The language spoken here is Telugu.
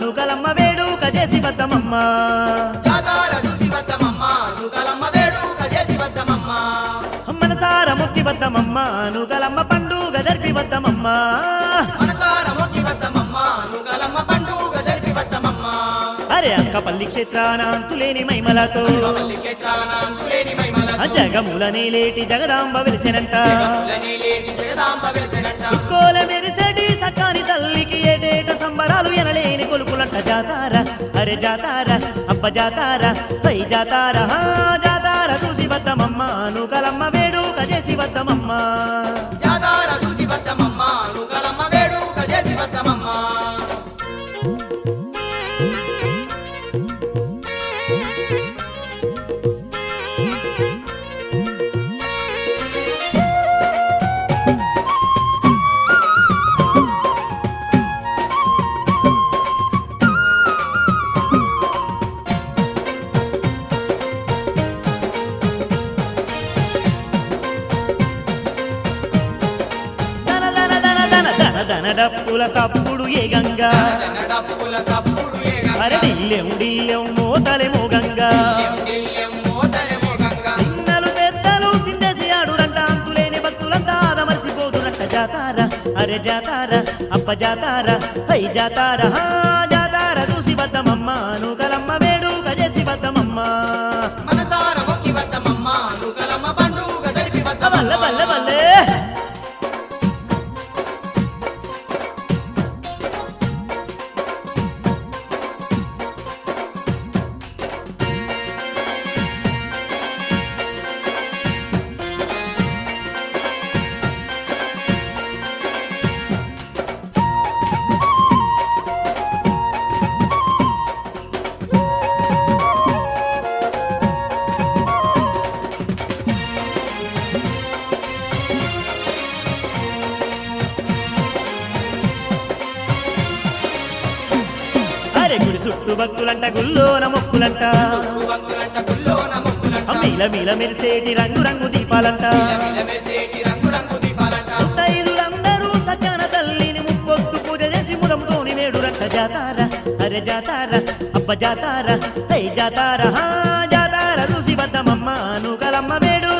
నూకలమ్మ వేడుక చేసి వద్దమమ్మ వేడుక చేసి వద్దమమ్మ మనసార మొక్కి వద్దమమ్మ నూకలమ్మ పండుగ జరిపి వద్దమమ్మ అరే అంకపల్లి క్షేత్రాన అంతులేని మైమలతో. జగముల నేలేటి జగదాంబ వెలిసెనంట. కోల మెరిసెటి కొలుపులంట జాతార అరే జాతార అబ్బ జాతార పై జాతారా జాతారా చూసి వద్దమమ్మ నువ్వు కలమ్మ వేడుక చేసి వద్దమమ్మ జాతారా డప్పుల సప్పుడు ఏ గంగా? అరే డిల్లెం డిల్లెం మోతలే మోగంగా చిన్నలు పెద్దలు చిందేసి ఆడురంట అంతులేని భక్తులంతా ఆదమర్చిపోదురంట జాతార అరే జాతార అప్ప జాతార హై జాతార జాతార చూసి వద్దమమ్మ నూకలమ్మ వేడుక చేసి వద్దమమ్మ మనసార మొక్కి వద్దమమ్మ నుగలమ్మ పండుగ జరిపి బల్ల వద్దమమ్మ బల్లే. చుట్టూ భక్తులంట గుల్లోన మొక్కులంట. మీల మీల మెరిసేటి రంగు రంగు దీపాలంట. ముత్తైదులందరూ సత్యాన తల్లిని ముప్పొత్తు పూజ చేసి ముదంతోని వేడురంట జాతార. అరే జాతార అబ్బ జాతార హై జాతార. జాతార చూసి వద్దమమ్మ నూకలమ్మ వేడు